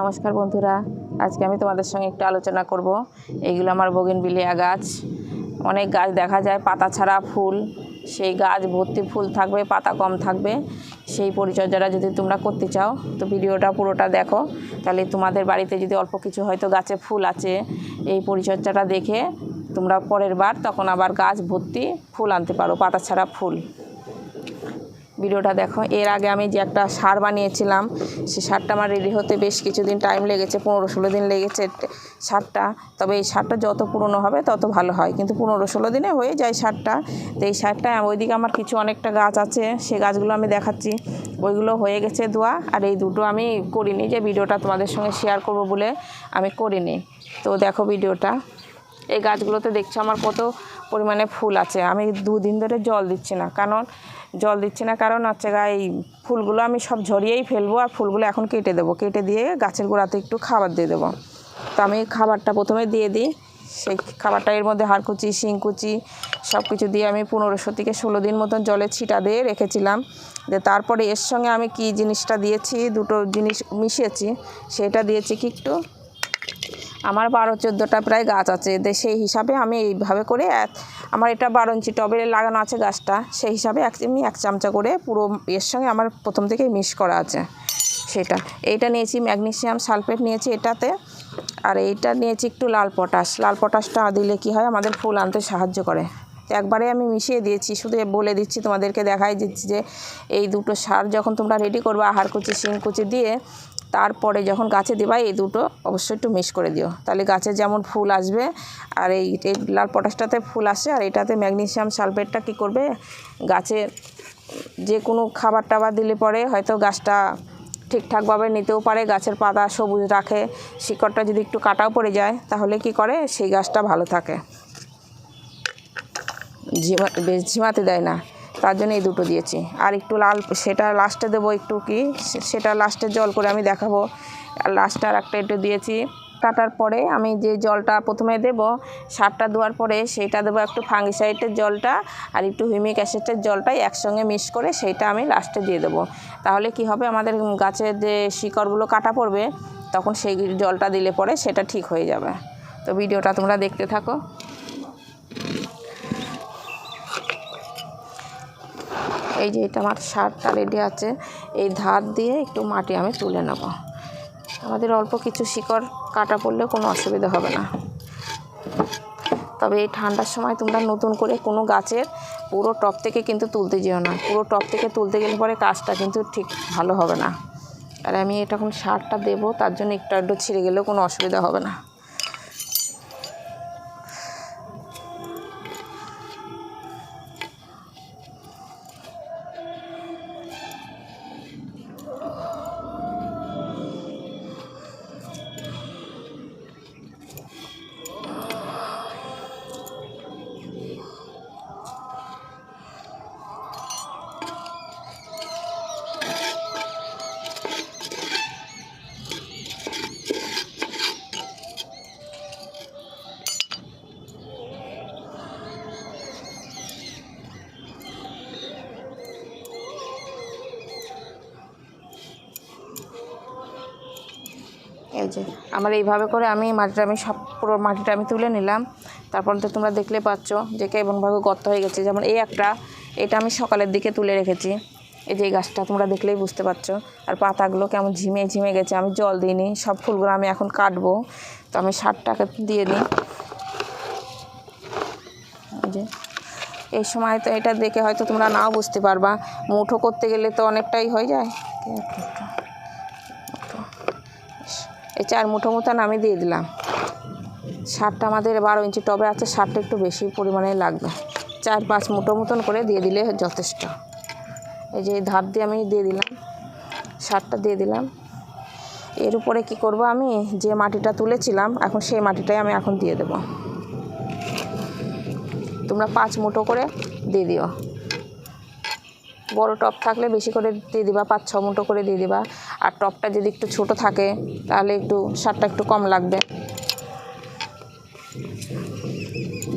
নমস্কার বন্ধুরা, আজকে আমি তোমাদের সঙ্গে একটু আলোচনা করব। এইগুলো আমার বগিনবিলিয়া গাছ। অনেক গাছ দেখা যায়, পাতা ছাড়া ফুল। সেই গাছ ভর্তি ফুল থাকবে, পাতা কম থাকবে। সেই পরিচর্যাটা যদি তোমরা করতে চাও, তো ভিডিওটা পুরোটা দেখো। তাহলে তোমাদের বাড়িতে যদি অল্প কিছু হয়তো গাছে ফুল আছে, এই পরিচর্যাটা দেখে তোমরা পরের বার তখন আবার গাছ ভর্তি ফুল আনতে পারো, পাতা ছাড়া ফুল। ভিডিওটা দেখো। এর আগে আমি যে একটা সার বানিয়েছিলাম, সে সারটা আমার রেডি হতে বেশ কিছুদিন টাইম লেগেছে, পনেরো ষোলো দিন লেগেছে সারটা। তবে এই সারটা যত পুরনো হবে, তত ভালো হয়। কিন্তু পনেরো ষোলো দিনে হয়ে যায় সারটা। তো এই সারটা, ওইদিকে আমার কিছু অনেকটা গাছ আছে, সে গাছগুলো আমি দেখাচ্ছি। ওইগুলো হয়ে গেছে দোয়া আর এই দুটো আমি করিনি যে ভিডিওটা তোমাদের সঙ্গে শেয়ার করব বলে আমি করিনি। তো দেখো ভিডিওটা। এই গাছগুলোতে দেখছ আমার কত পরিমাণে ফুল আছে। আমি দুদিন ধরে জল দিচ্ছি না। কারণ, জল দিচ্ছি না কারণ হচ্ছে এই ফুলগুলো আমি সব ঝরিয়েই ফেলব আর ফুলগুলো এখন কেটে দেবো। কেটে দিয়ে গাছের গোড়াতে একটু খাবার দিয়ে দেবো। তো আমি খাবারটা প্রথমে দিয়ে দিই। সেই খাবারটা এর মধ্যে হাড়কুচি, শিংকুচি সব কিছু দিয়ে আমি পনেরোশো থেকে ষোলো দিন মতন জলে ছিটা দিয়ে রেখেছিলাম। যে তারপরে এর সঙ্গে আমি কি জিনিসটা দিয়েছি, দুটো জিনিস মিশিয়েছি, সেটা দিয়েছি কি একটু আমার বারো চোদ্দোটা প্রায় গাছ আছে সেই হিসাবে আমি এইভাবে করে আমার এটা বারো ইঞ্চি টবে লাগানো আছে গাছটা, সেই হিসাবে এক, আমি এক চামচা করে পুরো এর সঙ্গে আমার প্রথম থেকেই মিক্স করা আছে সেটা। এইটা নিয়েছি ম্যাগনেশিয়াম সালফেট নিয়েছি এটাতে, আর এইটা নিয়েছি একটু লাল পটাশ। লাল পটাশটা দিলে কি হয়, আমাদের ফুল আনতে সাহায্য করে। একবারে আমি মিশিয়ে দিয়েছি, শুধু বলে দিচ্ছি তোমাদেরকে দেখাই দিচ্ছি যে এই দুটো সার যখন তোমরা রেডি করবে, আহার কুচি, শিং কুচি দিয়ে তারপরে যখন গাছে দিবা, এই দুটো অবশ্যই একটু মিক্স করে দিও। তাহলে গাছে যেমন ফুল আসবে, আর এই লাল পটাশটাতে ফুল আসে, আর এটাতে ম্যাগনেসিয়াম সালফেটটা কী করবে? গাছে যে কোনো খাবার টাবার দিলে পরে হয়তো গাছটা ঠিকঠাকভাবে নিতেও পারে, গাছের পাতা সবুজ রাখে, শিকড়টা যদি একটু কাটাও পড়ে যায়, তাহলে কি করে? সেই গাছটা ভালো থাকে। ঝিমা বেশ ঝিমাতে দেয় না। তার জন্য এই দুটো দিয়েছি। আর একটু লাল, সেটা লাস্টে দেবো একটু কি সেটা লাস্টে জল করে আমি দেখাবো। লাস্টে আর একটা একটু দিয়েছি। কাটার পরে আমি যে জলটা প্রথমে দেব, সারটা দেওয়ার পরে সেইটা দেবো একটু ফাঙ্গিসাইডের জলটা আর একটু হিউমিক অ্যাসিডের জলটাই একসঙ্গে মিক্স করে সেইটা আমি লাস্টে দিয়ে দেবো। তাহলে কি হবে, আমাদের গাছের যে শিকড়গুলো কাটা পড়বে, তখন সেই জলটা দিলে পরে সেটা ঠিক হয়ে যাবে। তো ভিডিওটা তোমরা দেখতে থাকো। এই যে এটা আমার সারটা রেডি আছে, এই ধার দিয়ে একটু মাটি আমি তুলে নেব। আমাদের অল্প কিছু শিকড় কাটা পড়লে কোনো অসুবিধা হবে না। তবে এই ঠান্ডার সময় তোমরা নতুন করে কোনো গাছের পুরো টপ থেকে কিন্তু তুলতে যেও না। পুরো টপ থেকে তুলতে গেলে পরে কাজটা কিন্তু ঠিক ভালো হবে না। আর আমি এটা এখন সারটা দেবো, তার জন্য একটু একটু ছিঁড়ে গেলেও কোনো অসুবিধা হবে না। যে আমার এইভাবে করে আমি মাটিটা আমি সব পুরো মাটিটা আমি তুলে নিলাম। তারপর তো তোমরা দেখলে পাচ্ছ যে কেমনভাবে গর্ত হয়ে গেছে। যেমন এই একটা, এটা আমি সকালের দিকে তুলে রেখেছি। এই যে গাছটা তোমরা দেখলেই বুঝতে পারছ। আর পাতাগুলো কেমন ঝিমে ঝিমে গেছে। আমি জল দিইনি। সব ফুলগুলো আমি এখন কাটবো। তো আমি সারটাকে দিয়ে দিই। যে। এই সময় তো এটা দেখে হয়তো তোমরা নাও বুঝতে পারবা। মুঠো করতে গেলে তো অনেকটাই হয়ে যায়। এই চার মুঠো মতন আমি দিয়ে দিলাম। সারটা আমাদের বারো ইঞ্চি টবে আছে, সারটা একটু বেশি পরিমাণে লাগবে। চার পাঁচ মুঠো মতন করে দিয়ে দিলে যথেষ্ট। এই যে ধার দিয়ে আমি দিয়ে দিলাম, সারটা দিয়ে দিলাম। এর উপরে কি করব আমি? যে মাটিটা তুলেছিলাম, এখন সেই মাটিটাই আমি এখন দিয়ে দেবো। তোমরা পাঁচ মুঠো করে দিয়ে দিও। বড় টপ থাকলে বেশি করে দিয়ে দিবা, পাঁচ, ছ মুঠো করে দিয়ে দিবা। আর টপটা যদি একটু ছোট থাকে, তাহলে একটু সারটা একটু কম লাগবে।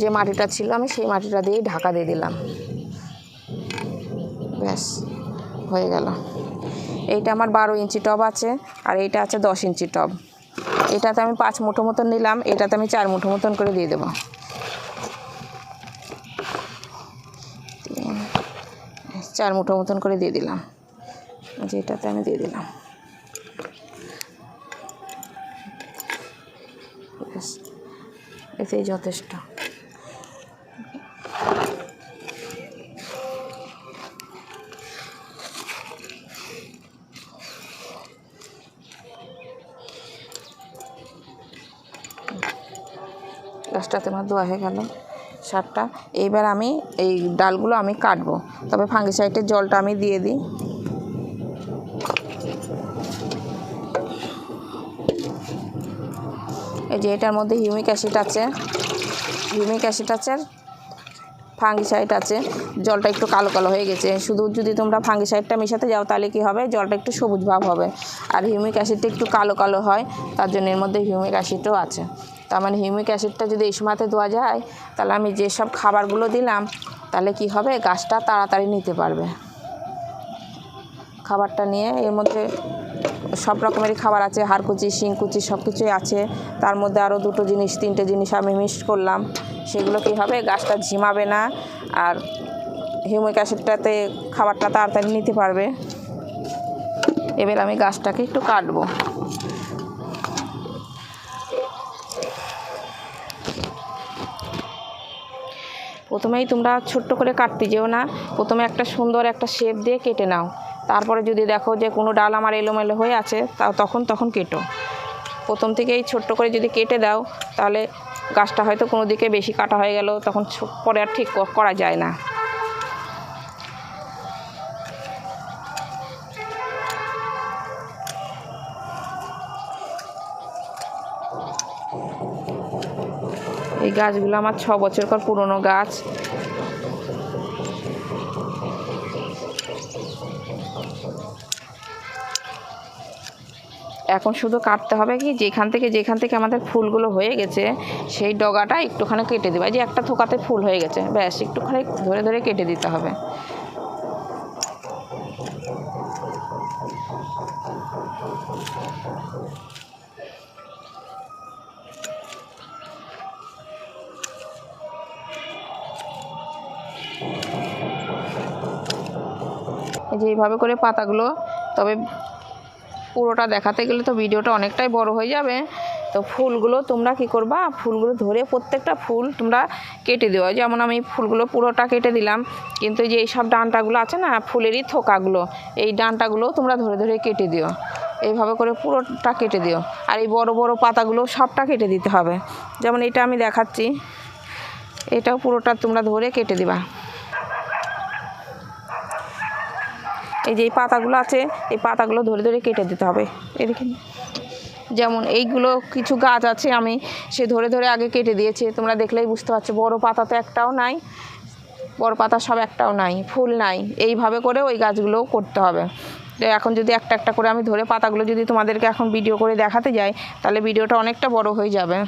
যে মাটিটা ছিল, আমি সেই মাটিটা দিয়েই ঢাকা দিয়ে দিলাম। ব্যাস, হয়ে গেল। এইটা আমার বারো ইঞ্চি টব আছে, আর এইটা আছে দশ ইঞ্চি টব এটাতে আমি পাঁচ মুঠো মতন নিলাম, এটাতে আমি চার মুঠো মতন করে দিয়ে দেবো। চার মুঠো মতন করে দিয়ে দিলাম। যেটাতে আমি দিয়ে দিলাম। এতেই যথেষ্ট। গাছটাতে আমার ধোয়া হয়ে গেল। সারটা। এইবার আমি এই ডালগুলো আমি কাটবো। তবে ফাঙ্গিসাইডের জলটা আমি দিয়ে দিই। এই যে এটার মধ্যে হিউমিক অ্যাসিড আছে। হিউমিক অ্যাসিড আছে, ফাঙ্গিসাইড আছে। জলটা একটু কালো কালো হয়ে গেছে। শুধু যদি তোমরা ফাঙ্গিসাইডটা মেশাতে যাও তাহলে কি হবে? জলটা একটু সবুজ ভাব হবে। আর হিউমিক অ্যাসিডটা একটু কালো কালো হয়, তার জন্য এর মধ্যে হিউমিক অ্যাসিডও আছে। তার মানে হিউমিক অ্যাসিডটা যদি এই সময়তে দেওয়া যায়, তাহলে আমি যেসব খাবারগুলো দিলাম, তাহলে কি হবে? গাছটা তাড়াতাড়ি নিতে পারবে। খাবারটা নিয়ে এর মধ্যে সব রকমেরই খাবার আছে, হাড়কুচি, শিংকুচি সব কিছুই আছে। তার মধ্যে আরও দুটো জিনিস, তিনটে জিনিস আমি মিক্স করলাম। সেগুলো কী হবে? গাছটা ঝিমাবে না, আর হিউমিক অ্যাসিডটাতে খাবারটা তাড়াতাড়ি নিতে পারবে। এবার আমি গাছটাকে একটু কাটবো। প্রথমেই তোমরা ছোট্ট করে কাটতে যেও না। প্রথমে একটা সুন্দর একটা শেপ দিয়ে কেটে নাও। তারপরে যদি দেখো যে কোনো ডাল আমার এলোমেলো হয়ে আছে, তা তখন তখন কেটো। প্রথম থেকেই ছোট্ট করে যদি কেটে দাও, তাহলে গাছটা হয়তো কোনো দিকে বেশি কাটা হয়ে গেল, তখন পরে আর ঠিক করা যায় না। এই গাছগুলো আমার ছ বছরকার পুরনো গাছ। এখন শুধু কাটতে হবে কি, যেখান থেকে যেখান থেকে আমাদের ফুলগুলো হয়ে গেছে, সেই ডগাটা একটুখানি কেটে দেবে। যে একটা থোকাতে ফুল হয়ে গেছে, ব্যাস, একটুখানি ধরে ধরে কেটে দিতে হবে। এই যে এইভাবে করে পাতাগুলো, তবে পুরোটা দেখাতে গেলে তো ভিডিওটা অনেকটাই বড় হয়ে যাবে। তো ফুলগুলো তোমরা কি করবা? ফুলগুলো ধরে প্রত্যেকটা ফুল তোমরা কেটে দেওয়া যেমন আমি ফুলগুলো পুরোটা কেটে দিলাম, কিন্তু এই যে এইসব ডাঁটাগুলো আছে না, ফুলেরই থোকাগুলো, এই ডাঁটাগুলো তোমরা ধরে ধরে কেটে দিও। এইভাবে করে পুরোটা কেটে দিও। আর এই বড় বড় পাতাগুলো সবটা কেটে দিতে হবে। যেমন এটা আমি দেখাচ্ছি, এটাও পুরোটা তোমরা ধরে কেটে দিবা। এই যে এই পাতাগুলো আছে, এই পাতাগুলো ধরে ধরে কেটে দিতে হবে। এদিকে যেমন এইগুলো কিছু গাছ আছে, আমি সে ধরে ধরে আগে কেটে দিয়েছি। তোমরা দেখলেই বুঝতে পারছ, বড় পাতা তো একটাও নাই, বড় পাতা সব একটাও নাই, ফুল নাই। এইভাবে করে ওই গাছগুলোও করতে হবে। এখন যদি একটা একটা করে আমি ধরে পাতাগুলো যদি তোমাদেরকে এখন ভিডিও করে দেখাতে যাই, তাহলে ভিডিওটা অনেকটা বড় হয়ে যাবে।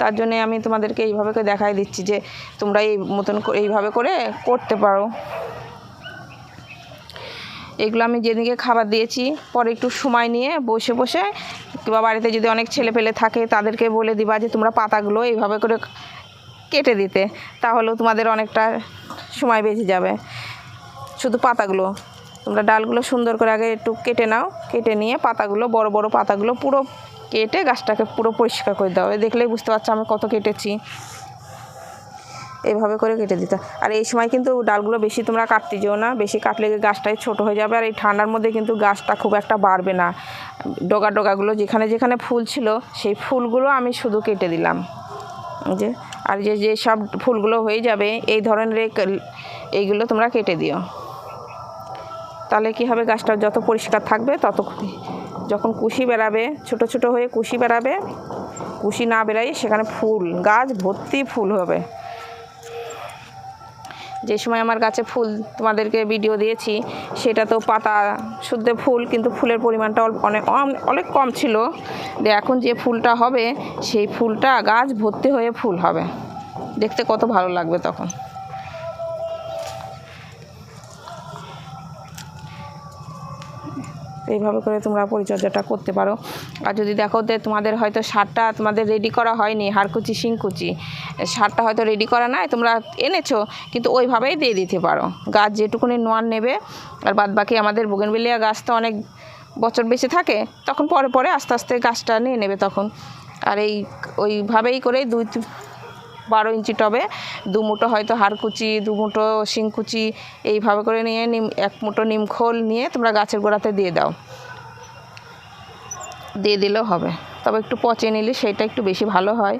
তার জন্যে আমি তোমাদেরকে এইভাবে দেখাই দিচ্ছি যে তোমরা এই মতন এইভাবে করে করতে পারো। এগুলো আমি যেদিকে খাবার দিয়েছি, পরে একটু সময় নিয়ে বসে বসে কিংবা বাড়িতে যদি অনেক ছেলে পেলে থাকে, তাদেরকে বলে দিবা যে তোমরা পাতাগুলো এইভাবে করে কেটে দিতে, তাহলেও তোমাদের অনেকটা সময় বেঁচে যাবে। শুধু পাতাগুলো। তোমরা ডালগুলো সুন্দর করে আগে একটু কেটে নাও, কেটে নিয়ে পাতাগুলো, বড় বড় পাতাগুলো পুরো কেটে গাছটাকে পুরো পরিষ্কার করে দাও। দেখলেই বুঝতে পারছ আমি কত কেটেছি। এইভাবে করে কেটে দিতে। আর এই সময় কিন্তু ডালগুলো বেশি তোমরা কাটতে যেও না, বেশি কাটলে গাছটাই ছোট হয়ে যাবে। আর এই ঠান্ডার মধ্যে কিন্তু গাছটা খুব একটা বাড়বে না। ডগা ডগাগুলো যেখানে যেখানে ফুল ছিল, সেই ফুলগুলো আমি শুধু কেটে দিলাম। যে, আর যে যে সব ফুলগুলো হয়ে যাবে, এই ধরনের এই- এইগুলো তোমরা কেটে দিও। তাহলে কি হবে, গাছটা যত পরিষ্কার থাকবে, তত যখন কুশি বেরাবে ছোট ছোট হয়ে কুশি বেরাবে কুশি না বেরাই সেখানে ফুল, গাছ ভর্তি ফুল হবে। যে সময় আমার গাছে ফুল তোমাদেরকে ভিডিও দিয়েছি সেটা তো পাতা শুদ্ধ ফুল, কিন্তু ফুলের পরিমাণটা অল্প অনেক অনেক কম ছিল। যে এখন যে ফুলটা হবে, সেই ফুলটা গাছ ভর্তি হয়ে ফুল হবে। দেখতে কত ভালো লাগবে তখন। এইভাবে করে তোমরা পরিচর্যাটা করতে পারো। আর যদি দেখো যে তোমাদের হয়তো সারটা তোমাদের রেডি করা হয়নি, হাড়কুচি, শিংকুচি, সারটা হয়তো রেডি করা নাই, তোমরা এনেছো, কিন্তু ওইভাবেই দিয়ে দিতে পারো। গাছ যেটুকুনি নোয়ার নেবে, আর বাদ বাকি আমাদের বোগেনবেলিয়া গাছ তো অনেক বছর বেঁচে থাকে, তখন পরে পরে আস্তে আস্তে গাছটা নিয়ে নেবে তখন। আর এই, ওইভাবেই করে দুই বারো ইঞ্চি টবে, দু মুঠো হয়তো হাড়কুচি, দু মুঠো শিংকুচি, এইভাবে করে নিয়ে নিম, এক মুঠো নিমখোল নিয়ে তোমরা গাছের গোড়াতে দিয়ে দাও। দিয়ে দিলেও হবে। তবে একটু পচে নিলে সেটা একটু বেশি ভালো হয়।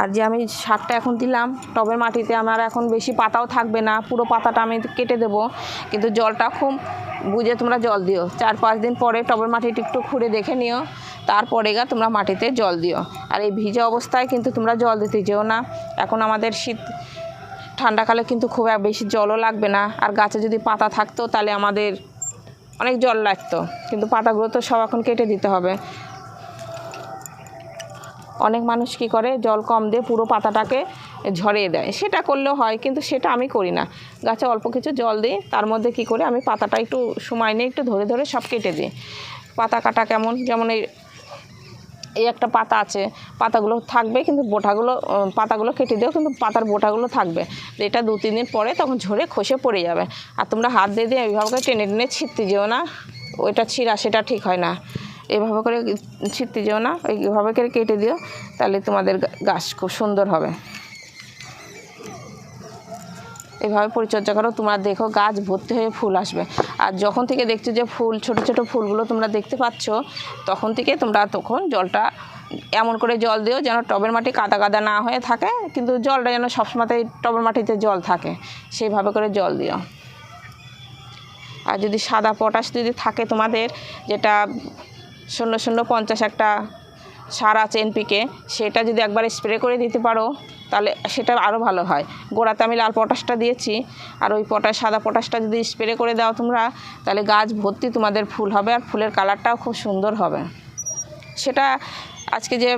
আর যে আমি সারটা এখন দিলাম, টবের মাটিতে আমার এখন বেশি পাতাও থাকবে না, পুরো পাতাটা আমি কেটে দেবো। কিন্তু জলটা খুব বুঝে তোমরা জল দিও। চার পাঁচ দিন পরে টবের মাটিটা একটু খুঁড়ে দেখে নিও। তারপরে গা তোমরা মাটিতে জল দিও। আর এই ভিজে অবস্থায় কিন্তু তোমরা জল দিতে যেও না। এখন আমাদের শীত, ঠান্ডাকালে কিন্তু খুব বেশি জলও লাগবে না। আর গাছে যদি পাতা থাকতো তাহলে আমাদের অনেক জল লাগতো। কিন্তু পাতাগুলো তো সব এখন কেটে দিতে হবে। অনেক মানুষ কি করে, জল কম দিয়ে পুরো পাতাটাকে ঝরিয়ে দেয়। সেটা করলেও হয়, কিন্তু সেটা আমি করি না। গাছে অল্প কিছু জল দিই, তার মধ্যে কি করে, আমি পাতাটা একটু সময় নিয়ে একটু ধরে ধরে সব কেটে দিই। পাতা কাটা কেমন, যেমন এই এই একটা পাতা আছে, পাতাগুলো থাকবে, কিন্তু বোটাগুলো পাতাগুলো কেটে দিও, কিন্তু পাতার বোটাগুলো থাকবে। এটা দু, তিন দিন পরে তখন ঝরে খসে পড়ে যাবে। আর তোমরা হাত দিয়ে দিয়ে এইভাবে টেনে টেনে ছিটতে যেও না, ওইটা ছিঁড়া সেটা ঠিক হয় না। এভাবে করে ছিটতে যেও না, এইভাবে করে কেটে দিও, তাহলে তোমাদের গাছ খুব সুন্দর হবে। এভাবে পরিচর্যা করো, তোমরা দেখো গাছ ভর্তি হয়ে ফুল আসবে। আর যখন থেকে দেখছ যে ফুল, ছোট ছোট ফুলগুলো তোমরা দেখতে পাচ্ছ, তখন থেকে তোমরা তখন জলটা এমন করে জল দিও যেন টবের মাটি কাদা কাদা না হয়ে থাকে, কিন্তু জলটা যেন সবসময়তেই টবের মাটিতে জল থাকে, সেইভাবে করে জল দিও। আর যদি সাদা পটাশ যদি থাকে তোমাদের, যেটা শূন্য শূন্য পঞ্চাশ একটা সার আছে এনপিকে সেটা যদি একবার স্প্রে করে দিতে পারো, তাহলে সেটা আরও ভালো হয়। গোড়াতে আমি লাল পটাশটা দিয়েছি, আর ওই পটাশ, সাদা পটাশটা যদি স্প্রে করে দাও তোমরা, তাহলে গাছ ভর্তি তোমাদের ফুল হবে, আর ফুলের কালারটাও খুব সুন্দর হবে। সেটা আজকে যে,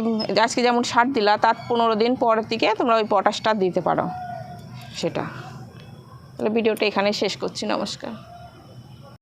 আজকে যেমন সার দিলা, তার পনেরো দিন পরের দিকে তোমরা ওই পটাশটা দিতে পারো। সেটা। তাহলে ভিডিওটা এখানে শেষ করছি, নমস্কার।